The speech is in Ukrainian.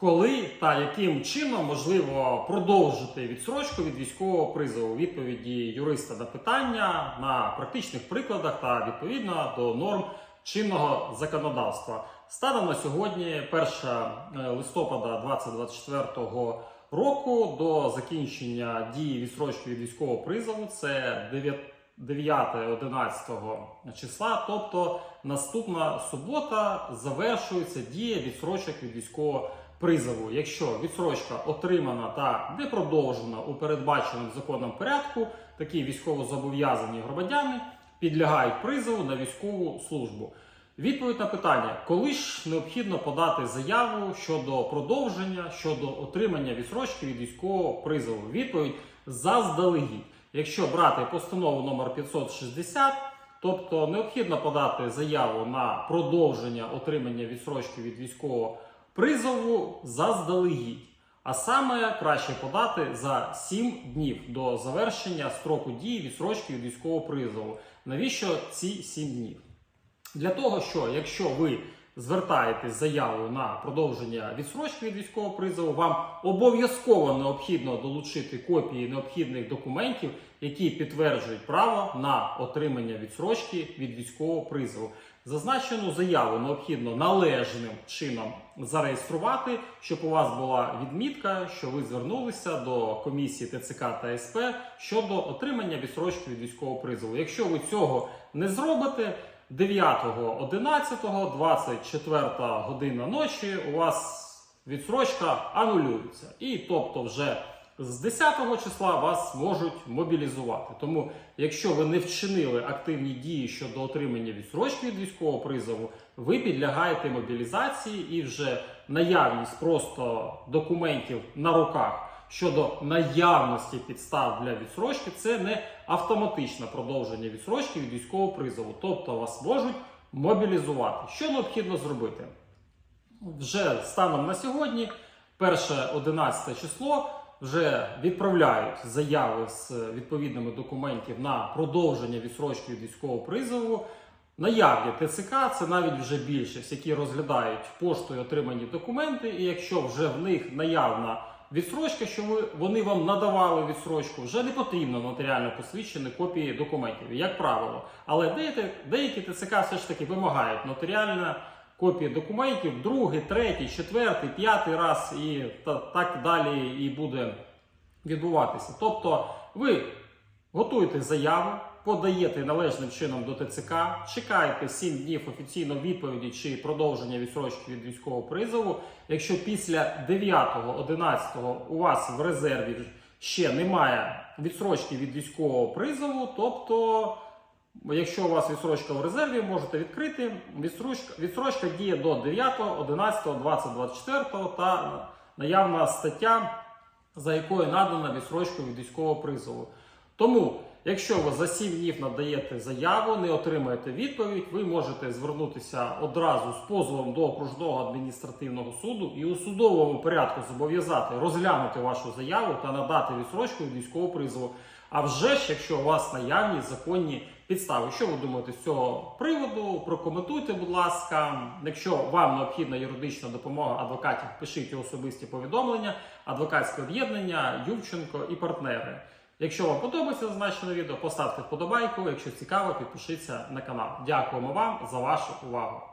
Коли та яким чином можливо продовжити відсрочку від військового призову? Відповіді юриста на питання на практичних прикладах та відповідно до норм чинного законодавства. Станом на сьогодні, 1 е, листопада 2024 року, до закінчення дії відсрочки від військового призову, це 9-11 числа, тобто наступна субота, завершується дія відсрочок від військового призову. Якщо відсрочка отримана та не продовжена у передбаченому законом порядку, такі військовозобов'язані громадяни підлягають призову на військову службу. Відповідь на питання, коли ж необхідно подати заяву щодо продовження, щодо отримання відсрочки від військового призову. Відповідь заздалегідь. Якщо брати постанову номер 560, тобто необхідно подати заяву на продовження отримання відсрочки від військового призову заздалегідь. А саме краще подати за 7 днів до завершення строку дії відсрочки від військового призову. Навіщо ці 7 днів? Для того, що якщо ви звертаєтесь з заявою на продовження відсрочки від військового призову, вам обов'язково необхідно долучити копії необхідних документів, які підтверджують право на отримання відсрочки від військового призову. Зазначену заяву необхідно належним чином зареєструвати, щоб у вас була відмітка, що ви звернулися до комісії ТЦК та СП щодо отримання відсрочки від військового призову. Якщо ви цього не зробите, 9.11, 24 година ночі у вас відсрочка анулюється. І тобто вже з 10 числа вас можуть мобілізувати. Тому, якщо ви не вчинили активні дії щодо отримання відсрочки від військового призову, ви підлягаєте мобілізації і вже наявність просто документів на руках щодо наявності підстав для відсрочки, це не автоматичне продовження відсрочки від військового призову. Тобто вас можуть мобілізувати. Що необхідно зробити? Вже станом на сьогодні, перше 11 число, вже відправляють заяви з відповідними документів на продовження відсрочки від військового призову. Наявні ТЦК це навіть вже більшість, які розглядають поштою отримані документи, і якщо вже в них наявна відсрочка, що ви, вони вам надавали відсрочку, вже не потрібно нотаріально посвідчені копії документів, як правило. Але деякі, деякі ТЦК все ж таки вимагають нотаріально копії документів, другий, третій, четвертий, п'ятий раз і та, так далі і буде відбуватися. Тобто ви готуєте заяву, подаєте належним чином до ТЦК, чекаєте 7 днів офіційно відповіді чи продовження відсрочки від військового призову. Якщо після 9-11 у вас в резерві ще немає відсрочки від військового призову, тобто. Якщо у вас відсрочка в резерві, можете відкрити. Відсрочка, відсрочка діє до 9, 11, 20, 24 та наявна стаття, за якою надана відсрочка від військового призову. Тому, якщо ви за 7 днів надаєте заяву, не отримаєте відповідь, ви можете звернутися одразу з позовом до окружного адміністративного суду і у судовому порядку зобов'язати розглянути вашу заяву та надати відсрочку від військового призову. А вже ж, якщо у вас наявні законні підстави, що ви думаєте з цього приводу? Прокоментуйте, будь ласка. Якщо вам необхідна юридична допомога адвокатів, пишіть особисті повідомлення, адвокатське об'єднання, Ювченко і партнери. Якщо вам подобається зазначене відео, поставте вподобайку. Якщо цікаво, підпишіться на канал. Дякуємо вам за вашу увагу.